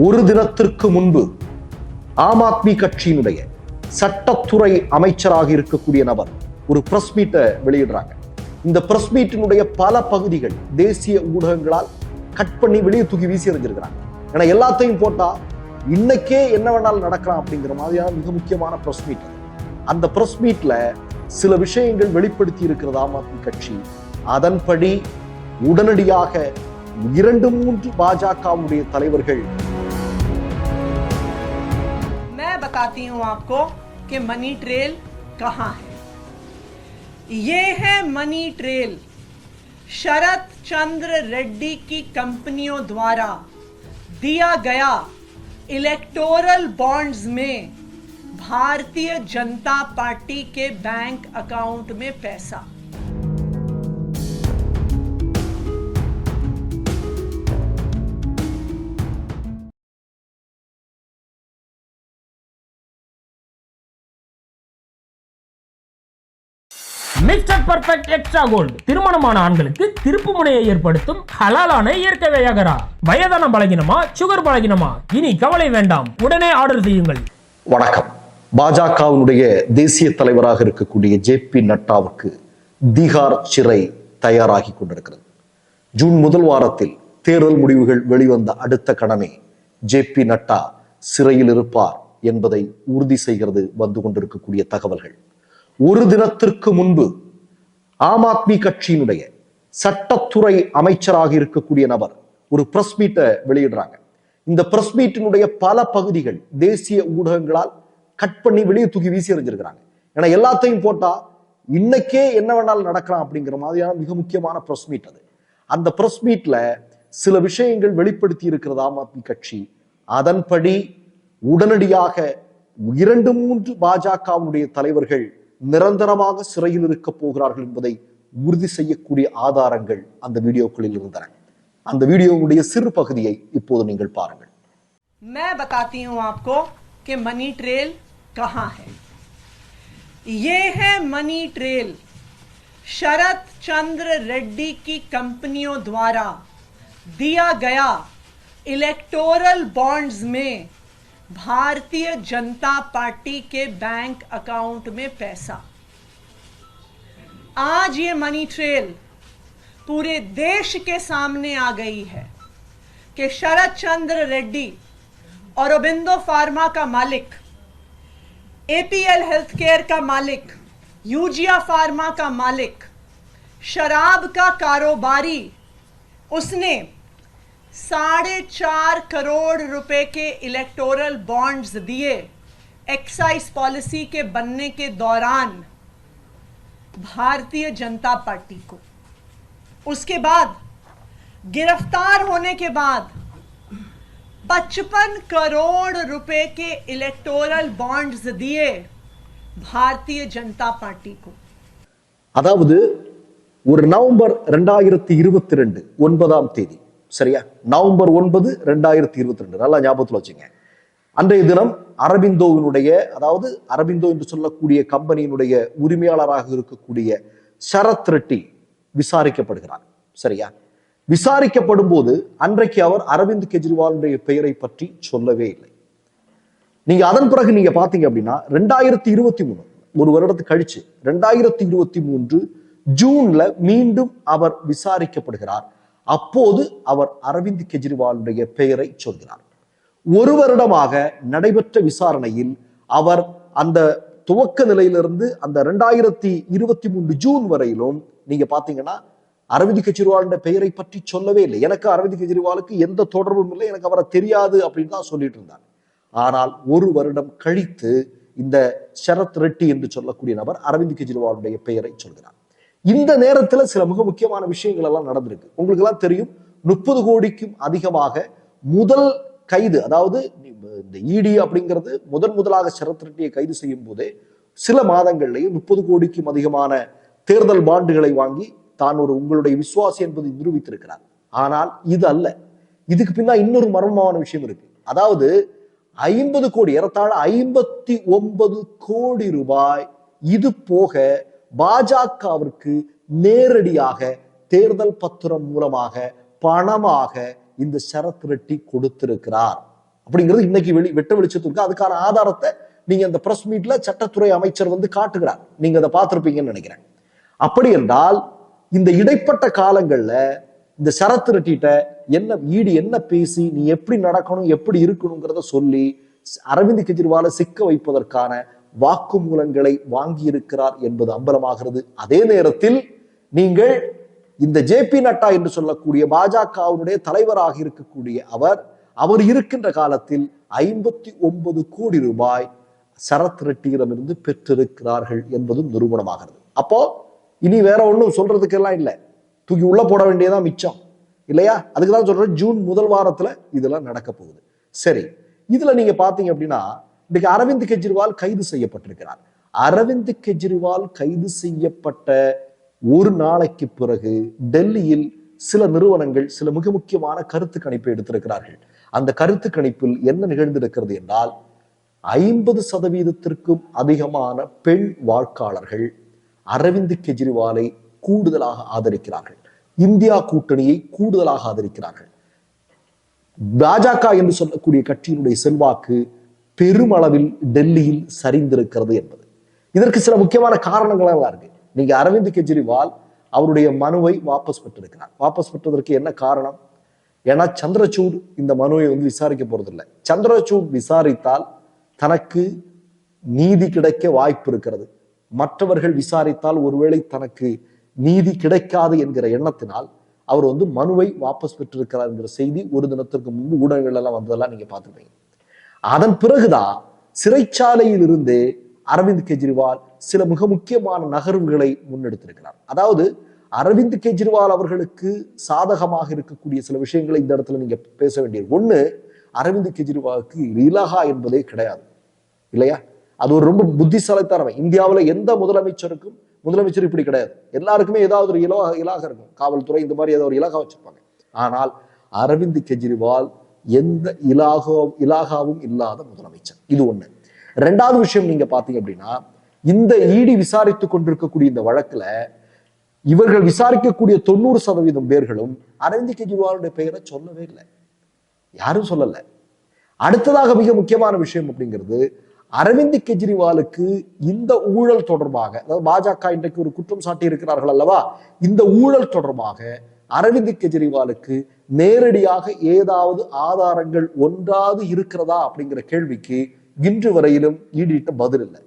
ஒரு தினத்திற்கு முன்பு ஆம் ஆத்மி கட்சியினுடைய சட்டத்துறை அமைச்சராக இருக்கக்கூடிய நபர் ஒரு பிரஸ் மீட்டை வெளியிடுறாங்க. இந்த பிரஸ் மீட்டினுடைய பல பகுதிகள் தேசிய ஊடகங்களால் கட் பண்ணி வெளியே தூக்கி வீசி எறிஞ்சிருக்கிறாங்க. ஏன்னா எல்லாத்தையும் போட்டா இன்னைக்கே என்ன வேணாலும் நடக்கலாம் அப்படிங்கிற மாதிரியான மிக முக்கியமான பிரஸ் மீட் அந்த பிரஸ் மீட்ல சில விஷயங்கள் வெளிப்படுத்தி இருக்கிறது ஆம் ஆத்மி கட்சி. அதன்படி உடனடியாக இரண்டு மூன்று பாஜகவுடைய தலைவர்கள் बताती हूँ आपको कि मनी ट्रेल कहाँ है। ये है मनी ट्रेल। शरत चंद्र रेड्डी की कंपनियों द्वारा दिया गया इलेक्टोरल बॉन्ड्स में भारतीय जनता पार्टी के बैंक अकाउंट में पैसा। மிஸ்டர் பர்ஃபெக்ட் எக்ஸ்ட்ரா கோல்டு திருமணமான ஆண்களுக்கு திருப்பு முனையை ஏற்படுத்தும் ஹலாலான இயற்கை வையகரா. வயதான பலகினமா சுகர் பலகினமா? இனி கவலை வேண்டாம். உடனே ஆர்டர் செய்யுங்கள். வணக்கம். பாஜகவினுடைய தேசிய தலைவராக இருக்கக்கூடிய ஜே பி நட்டாவுக்கு திகார் சிறை தயாராகி கொண்டிருக்கிறது. ஜூன் முதல் வாரத்தில் தேர்தல் முடிவுகள் வெளிவந்த அடுத்த கடமை ஜே பி நட்டா சிறையில் இருப்பார் என்பதை உறுதி செய்கிறது வந்து கொண்டிருக்கக்கூடிய தகவல்கள். ஒரு தினத்திற்கு முன்பு ஆம் ஆத்மி கட்சியினுடைய சட்டத்துறை அமைச்சராக இருக்கக்கூடிய நபர் ஒரு பிரஸ் மீட்டை வெளியிடுறாங்க. இந்த பிரஸ் மீட்டினுடைய பல பகுதிகள் தேசிய ஊடகங்களால் கட் பண்ணி வெளியே தூக்கி வீசி எறிஞ்சிருக்கிறாங்க. ஏன்னா எல்லாத்தையும் போட்டா இன்னைக்கே என்ன வேணாலும் நடக்கலாம் அப்படிங்கிற மாதிரியான மிக முக்கியமான பிரஸ் மீட் அது. அந்த பிரஸ் மீட்ல சில விஷயங்கள் வெளிப்படுத்தி இருக்கிறது ஆம் ஆத்மி கட்சி. அதன்படி உடனடியாக இரண்டு மூன்று பாஜகவுடைய தலைவர்கள் நிரந்தரமாக சிறையில் இருக்க போகிறார்கள் என்பதை உறுதி செய்யக்கூடிய ஆதாரங்கள் அந்த வீடியோக்களில் இருந்தன அந்த வீடியோவுடைய சிறு பகுதியை இப்போது நீங்கள் பாருங்கள் मैं बताती हूं आपको कि मनी ट्रेल कहां है ये है मनी ट्रेल शरत चंद्र रेड्डी की कंपनियों द्वारा दिया गया इलेक्टोरल बॉन्ड्स में भारतीय जनता पार्टी के बैंक अकाउंट में पैसा। आज ये मनी ट्रेल पूरे देश के सामने आ गई है कि शरद चंद्र रेड्डी और अबिंदो फार्मा का मालिक एपीएल हेल्थ केयर का मालिक यूजिया फार्मा का मालिक, शराब का कारोबारी, उसने साढ़े चार करोड़ रुपए के इलेक्टोरल बॉन्ड्स दिए एक्साइज पॉलिसी के बनने के दौरान भारतीय जनता पार्टी को उसके बाद गिरफ्तार होने के बाद 55 करोड़ रुपए के इलेक्टोरल बॉन्ड्स दिए भारतीय जनता पार्टी को அதாவது ஒரு நவம்பர் ரெண்டாயிரத்தி இருபத்தி ரெண்டு ஒன்பதாம் தேதி சரியா? நவம்பர் ஒன்பது ரெண்டாயிரத்தி இருபத்தி ரெண்டு. நல்லா ஞாபகத்தில் வச்சுங்க. அன்றைய தினம் அரபிந்தோவினுடைய அதாவது அரபிந்தோ என்று சொல்லக்கூடிய கம்பெனியினுடைய உரிமையாளராக இருக்கக்கூடிய சரத் ரெட்டி விசாரிக்கப்படுகிறார். சரியா? விசாரிக்கப்படும் போது அன்றைக்கு அவர் அரவிந்த் கெஜ்ரிவாலுடைய பெயரை பற்றி சொல்லவே இல்லை. நீங்க அதன் பிறகு நீங்க பாத்தீங்க அப்படின்னா ரெண்டாயிரத்தி இருபத்தி மூணு ஒரு வருடத்துக்கு கழிச்சு ரெண்டாயிரத்தி இருபத்தி மூன்று ஜூன்ல மீண்டும் அவர் விசாரிக்கப்படுகிறார். அப்போது அவர் அரவிந்த் கெஜ்ரிவாலுடைய பெயரை சொல்கிறார். ஒரு வருடமாக நடைபெற்ற விசாரணையில் அவர் அந்த துவக்க நிலையிலிருந்து அந்த ரெண்டாயிரத்தி இருபத்தி மூன்று ஜூன் வரையிலும் நீங்க பாத்தீங்கன்னா அரவிந்த் கெஜ்ரிவாலுடைய பெயரை பற்றி சொல்லவே இல்லை. எனக்கு அரவிந்த் கெஜ்ரிவாலுக்கு எந்த தொடர்பும் இல்லை எனக்கு அவரை தெரியாது அப்படின்னு தான் சொல்லிட்டு இருந்தார். ஆனால் ஒரு வருடம் கழித்து இந்த சரத் ரெட்டி என்று சொல்லக்கூடிய நபர் அரவிந்த் கெஜ்ரிவாலுடைய பெயரை சொல்கிறார். இந்த நேரத்துல சில மிக முக்கியமான விஷயங்கள் எல்லாம் நடந்திருக்கு. உங்களுக்கு எல்லாம் தெரியும் முப்பது கோடிக்கும் அதிகமாக முதல் கைது அதாவது இந்த இடி அப்படிங்கிறது முதன் முதலாக சரத் ரெட்டியை கைது செய்யும் போதே சில மாதங்கள்லேயே முப்பது கோடிக்கும் அதிகமான தேர்தல் பாண்டுகளை வாங்கி தான் ஒரு உங்களுடைய விசுவாசி என்பதை நிரூபித்திருக்கிறார். ஆனால் இது அல்ல. இதுக்கு பின்னா இன்னொரு மர்மமான விஷயம் இருக்கு. அதாவது ஐம்பது கோடி ஏறத்தாழ ஐம்பத்தி ஒன்பது கோடி ரூபாய் இது போக பாஜகவிற்கு நேரடியாக தேர்தல் பத்திரம் மூலமாக பணமாக இந்த சரத் ரெட்டி கொடுத்திருக்கிறார். அப்படிங்கிறது இன்னைக்கு வெளி வெட்ட வெளிச்சத்துக்கு அதுக்கான ஆதாரத்தை நீங்க அந்த பிரஸ் மீட்ல சட்டத்துறை அமைச்சர் வந்து காட்டுகிறார். நீங்க அதை பார்த்திருப்பீங்கன்னு நினைக்கிறேன். அப்படி என்றால் இந்த இடைப்பட்ட காலங்கள்ல இந்த சரத் ரெட்டிட்ட என்ன ஈடு என்ன பேசி நீ எப்படி நடக்கணும் எப்படி இருக்கணுங்கிறத சொல்லி அரவிந்த் கெஜ்ரிவாலை சிக்க வைப்பதற்கான வாக்குமூலங்களை வாங்கியிருக்கிறார் என்பது அம்பலமாகிறது. அதே நேரத்தில் நீங்கள் இந்த ஜே பி நட்டா என்று சொல்லக்கூடிய பாஜகவினுடைய தலைவராக இருக்கக்கூடிய அவர் அவர் இருக்கின்ற காலத்தில் ஐம்பத்தி ஒன்பது கோடி ரூபாய் சரத் ரெட்டியிடமிருந்து பெற்றிருக்கிறார்கள் என்பதும் நிரூபணமாகிறது. அப்போ இனி வேற ஒன்றும் சொல்றதுக்கெல்லாம் இல்லை. தூக்கி உள்ள போட வேண்டியதான் மிச்சம். இல்லையா? அதுக்கு தான் சொல்றேன் ஜூன் முதல் வாரத்துல இதெல்லாம் நடக்க போகுது. சரி இதுல நீங்க பாத்தீங்க அப்படின்னா இன்னைக்கு அரவிந்த் கெஜ்ரிவால் கைது செய்யப்பட்டிருக்கிறார். அரவிந்த் கெஜ்ரிவால் கைது செய்யப்பட்ட ஒரு நாளைக்கு பிறகு டெல்லியில் சில நிறுவனங்கள் சில மிக முக்கியமான கருத்து கணிப்பை எடுத்திருக்கிறார்கள். அந்த கருத்து கணிப்பில் என்ன நிகழ்ந்திருக்கிறது என்றால் ஐம்பது சதவீதத்திற்கும் அதிகமான பெண் வாக்காளர்கள் அரவிந்த் கெஜ்ரிவாலை கூடுதலாக ஆதரிக்கிறார்கள். இந்தியா கூட்டணியை கூடுதலாக ஆதரிக்கிறார்கள். பாஜக என்று சொல்லக்கூடிய கட்சியினுடைய செல்வாக்கு பெருமளவில் டெல்லியில் சரிந்திருக்கிறது என்பது. இதற்கு சில முக்கியமான காரணங்களெல்லாம் இருக்கு. நீங்க அரவிந்த் கெஜ்ரிவால் அவருடைய மனுவை வாபஸ் பெற்றிருக்கிறார். வாபஸ் பெற்றதற்கு என்ன காரணம்? ஏன்னா சந்திரசூட் இந்த மனுவை வந்து விசாரிக்க போறதில்லை. சந்திரசூட் விசாரித்தால் தனக்கு நீதி கிடைக்க வாய்ப்பு இருக்கிறது. மற்றவர்கள் விசாரித்தால் ஒருவேளை தனக்கு நீதி கிடைக்காது என்கிற எண்ணத்தினால் அவர் வந்து மனுவை வாபஸ் பெற்றிருக்கிறார் என்கிற செய்தி ஒரு தினத்திற்கு முன்பு ஊடகங்கள் எல்லாம் வந்ததெல்லாம் நீங்க பார்த்துருப்பீங்க. அதன் பிறகுதான் சிறைச்சாலையில் இருந்து அரவிந்த் கெஜ்ரிவால் சில மிக முக்கியமான நகர்வுகளை முன்னெடுத்திருக்கிறார். அதாவது அரவிந்த் கெஜ்ரிவால் அவர்களுக்கு சாதகமாக இருக்கக்கூடிய சில விஷயங்களை இந்த இடத்துல நீங்க பேச வேண்டியது. ஒண்ணு அரவிந்த் கெஜ்ரிவாலுக்கு இலகா என்பதே கிடையாது. இல்லையா? அது ஒரு ரொம்ப புத்திசாலித்தனமை. இந்தியாவில் எந்த முதலமைச்சருக்கும் முதலமைச்சர் இப்படி கிடையாது. எல்லாருக்குமே ஏதாவது ஒரு இலா இலாக இருக்கும். காவல்துறை இந்த மாதிரி ஏதாவது ஒரு இலகா வச்சிருப்பாங்க. ஆனால் அரவிந்த் கெஜ்ரிவால் எந்த இலாகோ இலாகாவும் இல்லாத முதலமைச்சர். இது ஒண்ணு. ரெண்டாவது விஷயம் நீங்க பாத்தீங்க அப்படின்னா இந்த ஈடி விசாரித்துக் கொண்டிருக்கக்கூடிய இந்த வழக்குல இவர்கள் விசாரிக்கக்கூடிய தொண்ணூறு சதவீதம் பேர்களும் அரவிந்த் கெஜ்ரிவாலுடைய பெயரை சொல்லவே இல்லை. யாரும் சொல்லல. அடுத்ததாக மிக முக்கியமான விஷயம் அப்படிங்கிறது அரவிந்த் கெஜ்ரிவாலுக்கு இந்த ஊழல் தொடர்பாக அதாவது பாஜக இன்றைக்கு ஒரு குற்றம் சாட்டி இருக்கிறார்கள் அல்லவா? இந்த ஊழல் தொடர்பாக அரவிந்த் கெஜ்ரிவாலுக்கு நேரடியாக ஏதாவது ஆதாரங்கள் ஒன்றாவது இருக்கிறதா அப்படிங்கிற கேள்விக்கு இன்று வரையிலும் ஈடிட்ட பதில் இல்லை.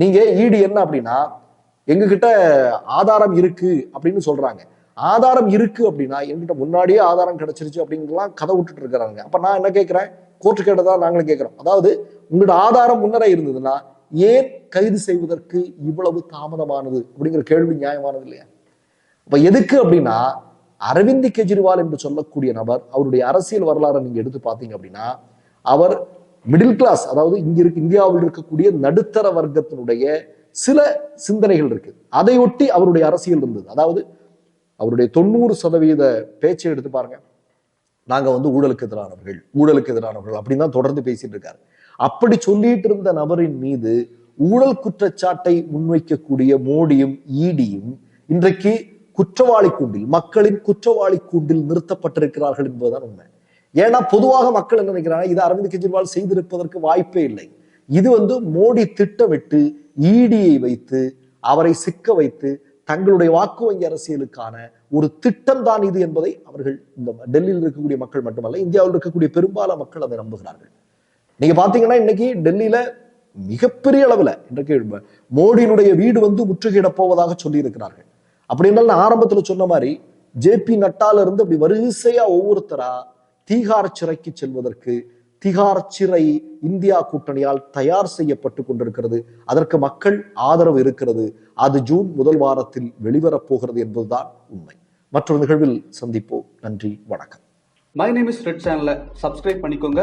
நீங்க ஈடு என்ன அப்படின்னா எங்ககிட்ட ஆதாரம் இருக்கு அப்படின்னு சொல்றாங்க. ஆதாரம் இருக்கு அப்படின்னா எங்ககிட்ட முன்னாடியே ஆதாரம் கிடைச்சிருச்சு அப்படிங்கலாம் கதை விட்டுட்டு இருக்கிறாங்க. அப்ப நான் என்ன கேட்கிறேன்? கோர்ட்டு கேட்டதா நாங்களும் கேட்கிறோம். அதாவது உங்களோட ஆதாரம் முன்னரே இருந்ததுன்னா ஏன் கைது செய்வதற்கு இவ்வளவு தாமதமானது அப்படிங்கிற கேள்வி நியாயமானது இல்லையா? அப்ப எதுக்கு அப்படின்னா அரவிந்த் கெஜ்ரிவால் என்று சொல்லக்கூடிய நபர் அவருடைய அரசியல் வரலாறை நீங்க எடுத்து பார்த்தீங்க அப்படின்னா அவர் மிடில் கிளாஸ் அதாவது இங்க இருக்கு இந்தியாவில் இருக்கக்கூடிய நடுத்தர வர்க்கத்தினுடைய சில சிந்தனைகள் இருக்கு. அதையொட்டி அவருடைய அரசியல் இருந்தது. அதாவது அவருடைய தொண்ணூறு சதவீத பேச்சை எடுத்து பாருங்க. நாங்க வந்து ஊழலுக்கு எதிரானவர்கள் ஊழலுக்கு எதிரானவர்கள் அப்படின்னு தான் தொடர்ந்து பேசிட்டு இருக்காரு. அப்படி சொல்லிட்டு இருந்த நபரின் மீது ஊழல் குற்றச்சாட்டை முன்வைக்கக்கூடிய மோடியும் ஈடியும் இன்றைக்கு குற்றவாளி கூண்டில் மக்களின் குற்றவாளி கூண்டில் நிறுத்தப்பட்டிருக்கிறார்கள் என்பதுதான் உண்மை. ஏன்னா பொதுவாக மக்கள் என்ன நினைக்கிறாங்க? இது அரவிந்த் கெஜ்ரிவால் செய்திருப்பதற்கு வாய்ப்பே இல்லை. இது வந்து மோடி திட்டமிட்டு ஈடியை வைத்து அவரை சிக்க வைத்து தங்களுடைய வாக்கு வங்கி அரசியலுக்கான ஒரு திட்டம் தான் இது என்பதை அவர்கள் இந்த டெல்லியில் இருக்கக்கூடிய மக்கள் மட்டுமல்ல இந்தியாவில் இருக்கக்கூடிய பெரும்பாலான மக்கள் அதை நம்புகிறார்கள். நீங்க பாத்தீங்கன்னா இன்னைக்கு டெல்லியில மிகப்பெரிய அளவுல இன்றைக்கு மோடியினுடைய வீடு வந்து முற்றுகையிட போவதாக சொல்லி இருக்கிறார்கள் அப்படி என்றால் நான் ஆரம்பத்துல சொன்ன மாதிரி ஜே பி நட்டால இருந்து அப்படி வரிசையா ஒவ்வொருத்தரா தீகார் சிறைக்கு செல்வதற்கு திகார் சிறை இந்தியா கூட்டணியால் தயார் செய்யப்பட்டு கொண்டிருக்கிறது. அதற்கு மக்கள் ஆதரவு இருக்கிறது. அது ஜூன் முதல் வாரத்தில் வெளிவரப் போகிறது என்பதுதான் உண்மை. மற்றொரு நிகழ்வில் சந்திப்போம். நன்றி வணக்கம். மை நேம் இஸ் ரெட் சேனலை சப்ஸ்கிரைப் பண்ணிக்கோங்க.